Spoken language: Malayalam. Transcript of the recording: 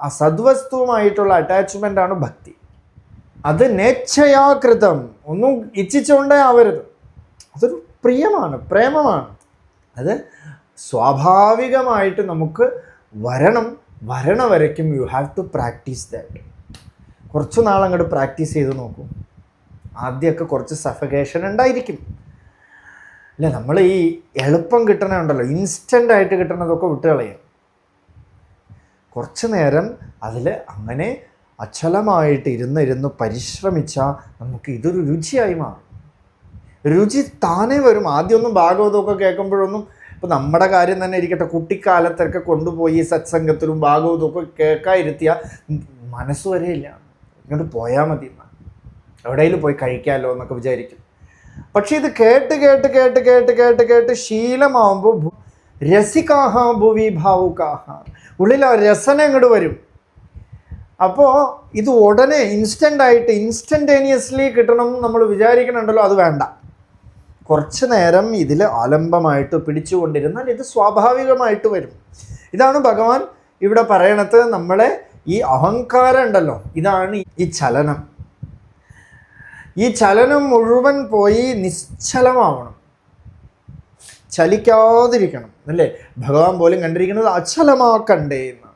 ആ സദ്വസ്തുവുമായിട്ടുള്ള അറ്റാച്ച്മെന്റ് ആണ് ഭക്തി. അത് നേച്ഛയാകൃതം ഒന്നും ഇച്ഛിച്ചുകൊണ്ടേ ആവരുത്. അതൊരു പ്രിയമാണ് പ്രേമമാണ്. അത് സ്വാഭാവികമായിട്ട് നമുക്ക് വരണം വരണ വരയ്ക്കും you have to practise that കുറച്ച് നാളങ്ങോട്ട് പ്രാക്ടീസ് ചെയ്ത് നോക്കൂ. ആദ്യമൊക്കെ കുറച്ച് സഫഗേഷൻ ഉണ്ടായിരിക്കും. അല്ല നമ്മൾ ഈ എളുപ്പം കിട്ടണുണ്ടല്ലോ ഇൻസ്റ്റന്റ് ആയിട്ട് കിട്ടണതൊക്കെ വിട്ട് കളയും കുറച്ച് നേരം അതിൽ അങ്ങനെ അച്ഛലമായിട്ട് ഇരുന്ന് ഇരുന്ന് പരിശ്രമിച്ചാൽ നമുക്ക് ഇതൊരു രുചിയായി മാറും. രുചി താനേ വരും. ആദ്യമൊന്നും ഭാഗവതമൊക്കെ കേൾക്കുമ്പോഴൊന്നും ഇപ്പം നമ്മുടെ കാര്യം തന്നെ ഇരിക്കട്ടെ. കുട്ടിക്കാലത്തൊക്കെ കൊണ്ടുപോയി സത്സംഗത്തിലും ഭാഗവതമൊക്കെ കേൾക്കാതിരുത്തിയാൽ കേൾക്കാതിരുത്തിയ മനസ്സ് വരെയില്ല ഇങ്ങോട്ട് പോയാൽ മതി എന്നാൽ എവിടെയെങ്കിലും പോയി കഴിക്കാമല്ലോ എന്നൊക്കെ വിചാരിക്കും. പക്ഷേ ഇത് കേട്ട് കേട്ട് കേട്ട് കേട്ട് കേട്ട് കേട്ട് ശീലമാവുമ്പോൾ രസികാഹ ഭുവി ഭാവുകാഹ. ഉള്ളിൽ ആ രസന അങ്ങോട്ട് വരും. അപ്പോൾ ഇത് ഉടനെ ഇൻസ്റ്റന്റ് ആയിട്ട് ഇൻസ്റ്റന്റേനിയസ്ലി കിട്ടണം നമ്മൾ വിചാരിക്കണുണ്ടല്ലോ അത് വേണ്ട. കുറച്ച് നേരം ഇതിൽ ആലംബമായിട്ട് പിടിച്ചുകൊണ്ടിരുന്നാൽ ഇത് സ്വാഭാവികമായിട്ട് വരും. ഇതാണ് ഭഗവാൻ ഇവിടെ പറയണത് നമ്മളെ ഈ അഹങ്കാരം ഉണ്ടല്ലോ ഇതാണ് ഈ ചലനം. ഈ ചലനം മുഴുവൻ പോയി നിശ്ചലമാവണം. ചലിക്കാതിരിക്കണം അല്ലേ? ഭഗവാൻ പോലും കണ്ടിരിക്കുന്നത് അചലമാക്കണ്ടേ എന്ന്